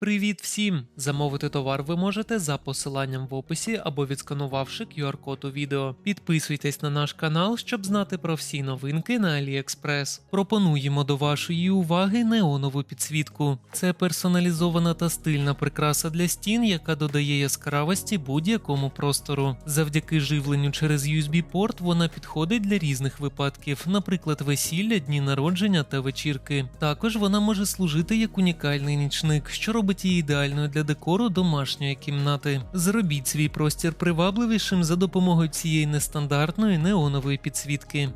Привіт всім! Замовити товар ви можете за посиланням в описі або відсканувавши QR-код у відео. Підписуйтесь на наш канал, щоб знати про всі новинки на AliExpress. Пропонуємо до вашої уваги неонову підсвітку. Це персоналізована та стильна прикраса для стін, яка додає яскравості будь-якому простору. Завдяки живленню через USB-порт вона підходить для різних випадків, наприклад, весілля, дні народження та вечірки. Також вона може служити як унікальний нічник, що робить її ідеальною для декору домашньої кімнати. Зробіть свій простір привабливішим за допомогою цієї нестандартної неонової підсвітки.